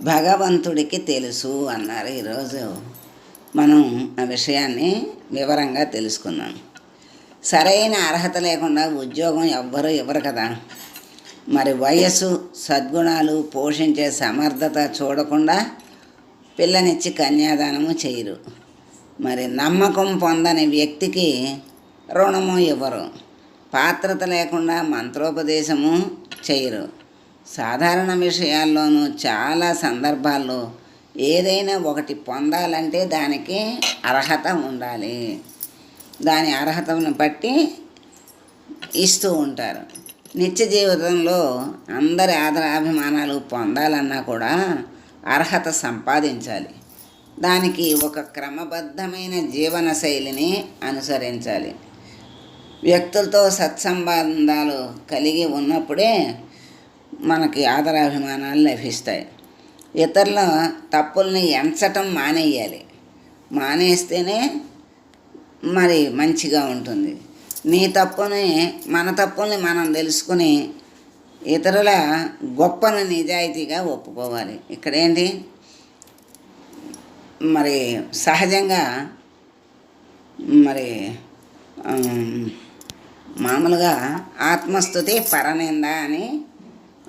భగవంతుడికి తెలుసు అన్నారు ఈరోజు. మనం ఆ విషయాన్ని వివరంగా తెలుసుకుందాం. సరైన అర్హత లేకుండా ఉద్యోగం ఎవ్వరూ ఇవ్వరు కదా. మరి వయస్సు సద్గుణాలు పోషించే సమర్థత చూడకుండా పిల్లనిచ్చి కన్యాదానము చేయరు. మరి నమ్మకం పొందని వ్యక్తికి రుణము ఇవ్వరు. పాత్రత లేకుండా మంత్రోపదేశము చేయరు. సాధారణ విషయాల్లోనూ చాలా సందర్భాల్లో ఏదైనా ఒకటి పొందాలంటే దానికి అర్హత ఉండాలి. దాని అర్హతను బట్టి ఇస్తూ ఉంటారు. నిత్య జీవితంలో అందరి ఆదరాభిమానాలు పొందాలన్నా కూడా అర్హత సంపాదించాలి. దానికి ఒక క్రమబద్ధమైన జీవన శైలిని అనుసరించాలి. వ్యక్తులతో సత్సంబంధాలు కలిగి ఉన్నప్పుడే మనకి ఆదరాభిమానాలు లభిస్తాయి. ఇతరుల తప్పుల్ని ఎంచటం మానేయాలి. మానేస్తేనే మరి మంచిగా ఉంటుంది. నీ తప్పుని మన తప్పుల్ని మనం తెలుసుకుని ఇతరుల గొప్పను నిజాయితీగా ఒప్పుకోవాలి. ఇక్కడేంటి? మరి సహజంగా మరి మామూలుగా ఆత్మస్థుతి పరనింద అని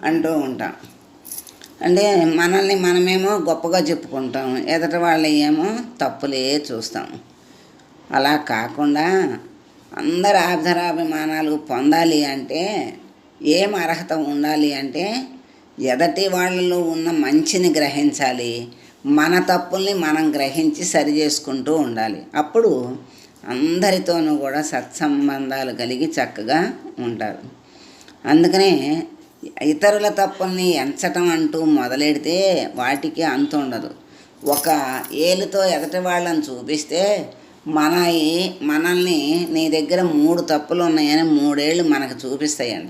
అంటూ ఉంటాం. అంటే మనల్ని మనమేమో గొప్పగా చెప్పుకుంటాం ఎదుటి వాళ్ళు ఏమో తప్పులే చూస్తాం. అలా కాకుండా అందరి ఆదరాభిమానాలు పొందాలి అంటే ఏం అర్హత ఉండాలి అంటే ఎదటి వాళ్ళలో ఉన్న మంచిని గ్రహించాలి మన తప్పుల్ని మనం గ్రహించి సరి చేసుకుంటూ ఉండాలి. అప్పుడు అందరితోనూ కూడా సత్సంబంధాలు కలిగి చక్కగా ఉంటారు. అందుకనే ఇతరుల తప్పుల్ని ఎంచటం అంటూ మొదలెడితే వాటికి అంత ఉండదు. ఒక ఏలుతో ఎదటి వాళ్ళని చూపిస్తే మన మనల్ని నీ దగ్గర మూడు తప్పులు ఉన్నాయని మూడేళ్ళు మనకు చూపిస్తాయంట.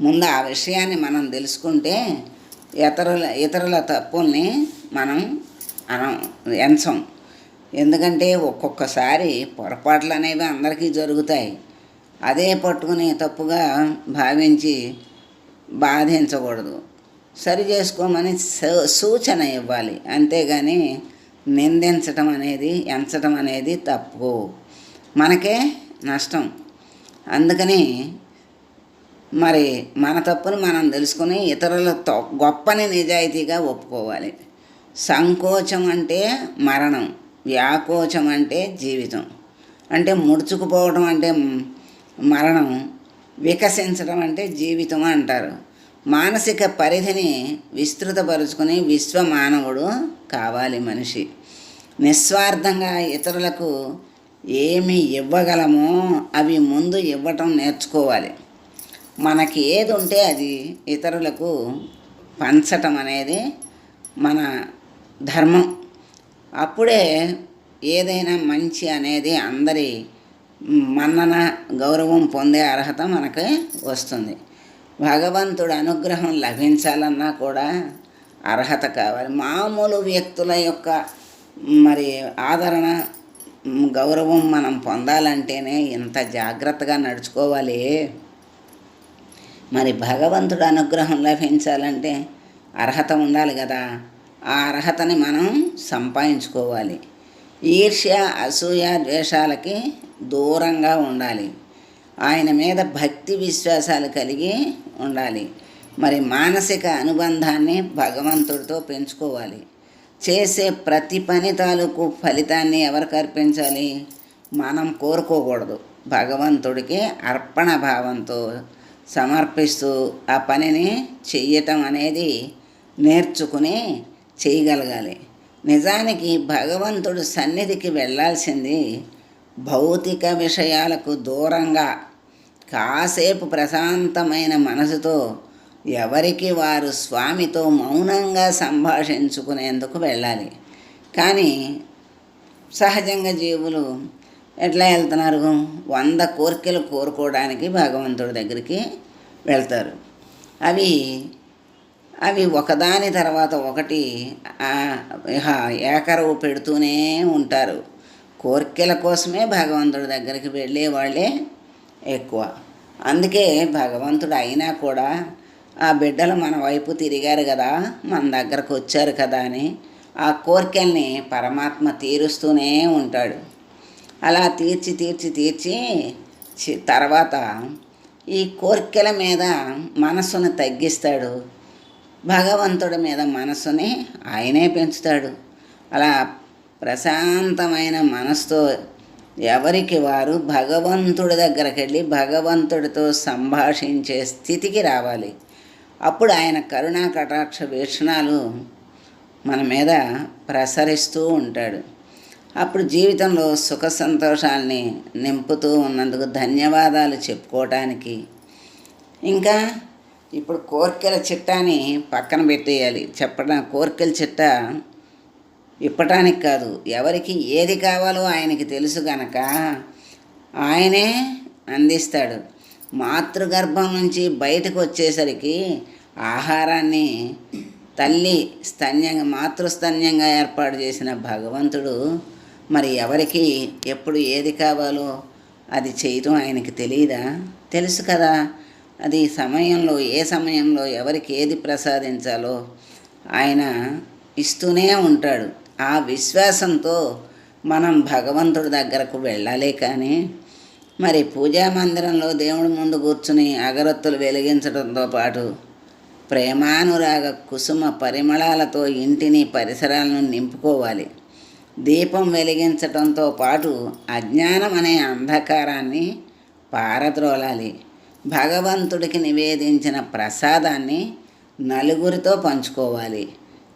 ముందు ఆ విషయాన్ని మనం తెలుసుకుంటే ఇతరుల ఇతరుల తప్పుల్ని మనం అనం ఎంచం. ఎందుకంటే ఒక్కొక్కసారి పొరపాట్లు అనేవి అందరికీ జరుగుతాయి. అదే పట్టుకుని తప్పుగా భావించి బాధించకూడదు. సరి చేసుకోమని సూచన ఇవ్వాలి. అంతేగాని నిందించటం అనేది ఎంచటం అనేది తప్పు. మనకే నష్టం. అందుకని మరి మన తప్పుని మనం తెలుసుకుని ఇతరుల గొప్పని నిజాయితీగా ఒప్పుకోవాలి. సంకోచం అంటే మరణం. వ్యాకోచం అంటే జీవితం. అంటే ముడుచుకుపోవడం అంటే మరణం. వికసించడం అంటే జీవితం అంటారు. మానసిక పరిధిని విస్తృతపరుచుకుని విశ్వమానవుడు కావాలి మనిషి. నిస్వార్థంగా ఇతరులకు ఏమి ఇవ్వగలమో అవి ముందు ఇవ్వటం నేర్చుకోవాలి. మనకి ఏది ఉంటే అది ఇతరులకు పంచటం అనేది మన ధర్మం. అప్పుడే ఏదైనా మంచి అనేది అందరి మన్నన గౌరవం పొందే అర్హత మనకి వస్తుంది. భగవంతుడు అనుగ్రహం లభించాలన్నా కూడా అర్హత కావాలి. మామూలు వ్యక్తుల యొక్క మరి ఆదరణ గౌరవం మనం పొందాలంటేనే ఇంత జాగ్రత్తగా నడుచుకోవాలి. మరి భగవంతుడు అనుగ్రహం లభించాలంటే అర్హత ఉండాలి కదా. ఆ అర్హతని మనం సంపాదించుకోవాలి. ఈర్ష్య అసూయ ద్వేషాలకి దూరంగా ఉండాలి. ఆయన మీద భక్తి విశ్వాసాలు కలిగి ఉండాలి. మరి మానసిక అనుబంధాన్ని భగవంతుడితో పెంచుకోవాలి. చేసే ప్రతి పని తాలూకు ఫలితాన్ని ఎవరికి అర్పించాలి? మనం కోరుకోకూడదు. భగవంతుడికి అర్పణ భావంతో సమర్పిస్తూ ఆ పనిని చెయ్యటం అనేది నేర్చుకుని చేయగలగాలి నిజానికి భగవంతుడు సన్నిధికి వెళ్ళాల్సింది భౌతిక విషయాలకు దూరంగా కాసేపు ప్రశాంతమైన మనసుతో ఎవరికి వారు స్వామితో మౌనంగా సంభాషించుకునేందుకు వెళ్ళాలి. కానీ సహజంగా జీవులు ఎట్లా వెళ్తున్నారు? వంద కోరికలు కోరుకోవడానికి భగవంతుడి దగ్గరికి వెళ్తారు. అవి అవి ఒకదాని తర్వాత ఒకటి ఏకరవు పెడుతూనే ఉంటారు. కోరికల కోసమే భగవంతుడి దగ్గరికి వెళ్ళే వాళ్ళే ఎక్కువ. అందుకే భగవంతుడు అయినా కూడా ఆ బిడ్డలు మన వైపు తిరిగారు కదా మన దగ్గరకు వచ్చారు కదా అని ఆ కోరికల్ని పరమాత్మ తీరుస్తూనే ఉంటాడు. అలా తీర్చి తీర్చి తీర్చి తర్వాత ఈ కోరికల మీద మనస్సును తగ్గిస్తాడు. భగవంతుడి మీద మనస్సుని ఆయనే పెంచుతాడు. అలా ప్రశాంతమైన మనసుతో ఎవరికి వారు భగవంతుడి దగ్గరికి వెళ్ళి భగవంతుడితో సంభాషించే స్థితికి రావాలి. అప్పుడు ఆయన కరుణా కటాక్ష వీక్షణాలు మన మీద ప్రసరిస్తూ ఉంటాడు. అప్పుడు జీవితంలో సుఖ సంతోషాల్ని నింపుతూ ఉన్నందుకు ధన్యవాదాలు చెప్పుకోవటానికి. ఇంకా ఇప్పుడు కోరికల చిట్టాని పక్కన పెట్టేయాలి. చెప్పడం కోరికల చిట్ట ఇప్పటానికి కాదు ఎవరికి ఏది కావాలో ఆయనకి తెలుసు గనక ఆయనే అందిస్తాడు. మాతృగర్భం నుంచి బయటకు వచ్చేసరికి ఆహారాన్ని తల్లి స్తన్యంగా మాతృస్తన్యంగా ఏర్పాటు చేసిన భగవంతుడు మరి ఎవరికి ఎప్పుడు ఏది కావాలో అది చేయటం ఆయనకి తెలియదా? తెలుసు కదా. అది సమయంలో ఏ సమయంలో ఎవరికి ఏది ప్రసాదించాలో ఆయన ఇస్తూనే ఉంటాడు. ఆ విశ్వాసంతో మనం భగవంతుడి దగ్గరకు వెళ్ళాలి కానీ మరి పూజా మందిరంలో దేవుడి ముందు కూర్చుని అగరత్తులు వెలిగించడంతో పాటు ప్రేమానురాగ కుసుమ పరిమళాలతో ఇంటిని పరిసరాలను నింపుకోవాలి. దీపం వెలిగించటంతో పాటు అజ్ఞానం అనే అంధకారాన్ని పారద్రోలాలి. భగవంతుడికి నివేదించిన ప్రసాదాన్ని నలుగురితో పంచుకోవాలి.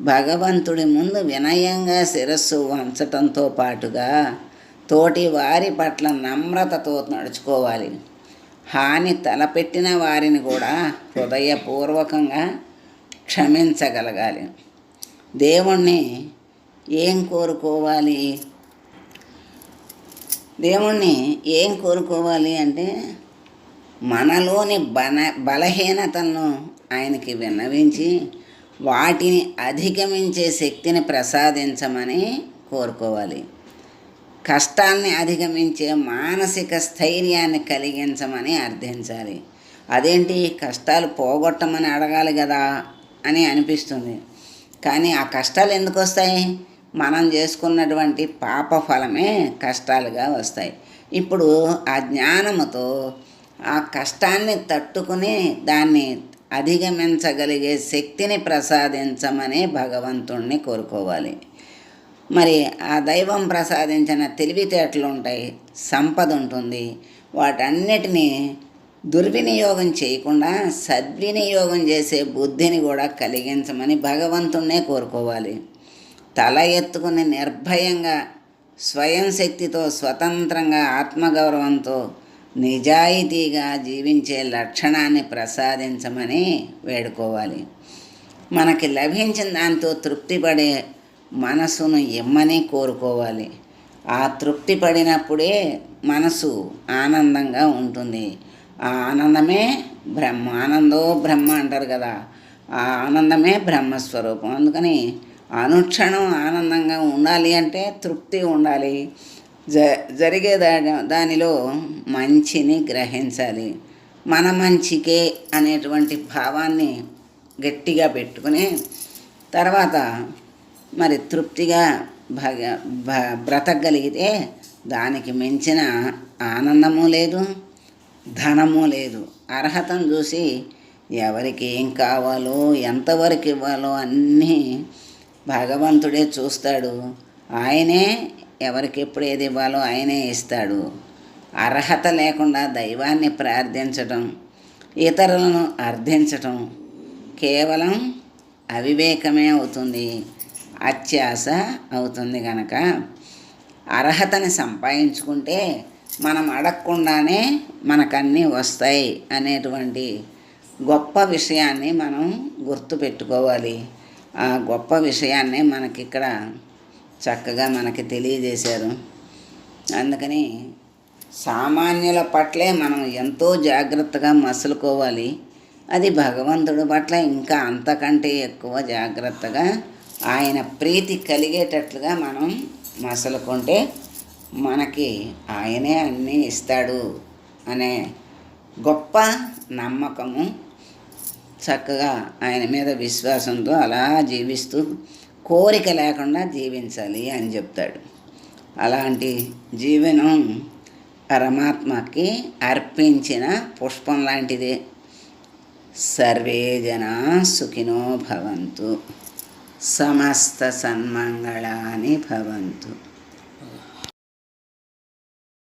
భగవంతుడి ముందు వినయంగా శిరస్సు వంచటంతో పాటుగా తోటి వారి పట్ల నమ్రతతో నడుచుకోవాలి. హాని తలపెట్టిన వారిని కూడా హృదయపూర్వకంగా క్షమించగలగాలి. దేవుణ్ణి ఏం కోరుకోవాలి? దేవుణ్ణి ఏం కోరుకోవాలి అంటే మనలోని బల బలహీనతలను ఆయనకి విన్నవించి వాటిని అధిగమించే శక్తిని ప్రసాదించమని కోరుకోవాలి. కష్టాల్ని అధిగమించే మానసిక స్థైర్యాన్ని కలిగించమని అర్థించాలి. అదేంటి? కష్టాలు పోగొట్టమని అడగాలి కదా అని అనిపిస్తుంది. కానీ ఆ కష్టాలు ఎందుకు వస్తాయి? మనం చేసుకున్నటువంటి పాప ఫలమే కష్టాలుగా వస్తాయి. ఇప్పుడు ఆ జ్ఞానముతో ఆ కష్టాన్ని తట్టుకుని దాన్ని అధిగమించగలిగే శక్తిని ప్రసాదించమని భగవంతుణ్ణి కోరుకోవాలి. మరి ఆ దైవం ప్రసాదించిన తెలివితేటలు ఉంటాయి సంపద ఉంటుంది. వాటన్నిటినీ దుర్వినియోగం చేయకుండా సద్వినియోగం చేసే బుద్ధిని కూడా కలిగించమని భగవంతుణ్ణే కోరుకోవాలి. తల ఎత్తుకుని నిర్భయంగా స్వయం శక్తితో స్వతంత్రంగా ఆత్మగౌరవంతో నిజాయితీగా జీవించే లక్షణాన్ని ప్రసాదించమని వేడుకోవాలి. మనకి లభించిన దాంతో తృప్తిపడే మనసును ఇమ్మని కోరుకోవాలి. ఆ తృప్తి పడినప్పుడే మనసు ఆనందంగా ఉంటుంది. ఆ ఆనందమే బ్రహ్మ ఆనందో బ్రహ్మ అంటారు కదా ఆ ఆనందమే బ్రహ్మస్వరూపం. అందుకని అనుక్షణం ఆనందంగా ఉండాలి అంటే తృప్తి ఉండాలి. జ జరిగే దా దానిలో మంచిని గ్రహించాలి. మన మంచికే అనేటువంటి భావాన్ని గట్టిగా పెట్టుకుని తర్వాత మరి తృప్తిగా భగ భ బ్రతకగలిగితే దానికి మించిన ఆనందము లేదు ధనము లేదు. అర్హతను చూసి ఎవరికి ఏం కావాలో ఎంతవరకు ఇవ్వాలో అన్నీ భగవంతుడే చూస్తాడు. ఆయనే ఎవరికి ఎప్పుడు ఏది ఇవ్వాలో ఆయనే ఇస్తాడు. అర్హత లేకుండా దైవాన్ని ప్రార్థించటం ఇతరులను అర్థించటం కేవలం అవివేకమే అవుతుంది అత్యాశ అవుతుంది కనుక అర్హతని సంపాదించుకుంటే మనం అడగకుండానే మనకన్నీ వస్తాయి అనేటువంటి గొప్ప విషయాన్ని మనం గుర్తుపెట్టుకోవాలి. ఆ గొప్ప విషయాన్ని మనకిక్కడ చక్కగా మనకి తెలియజేశారు. అందుకని సామాన్యుల పట్లే మనం ఎంతో జాగ్రత్తగా మసులుకోవాలి. అది భగవంతుడి పట్ల ఇంకా అంతకంటే ఎక్కువ జాగ్రత్తగా ఆయన ప్రీతి కలిగేటట్లుగా మనం మసలుకుంటే మనకి ఆయనే అన్నీ ఇస్తాడు అనే గొప్ప నమ్మకము చక్కగా ఆయన మీద విశ్వాసంతో అలా జీవిస్తూ కోరిక లేకుండా జీవించాలి అని చెప్తాడు. అలాంటి జీవనం పరమాత్మకి అర్పించిన పుష్పం లాంటిదే. సర్వే జనా సుఖినో భవంతు. సమస్త సన్మంగళాని భవంతు.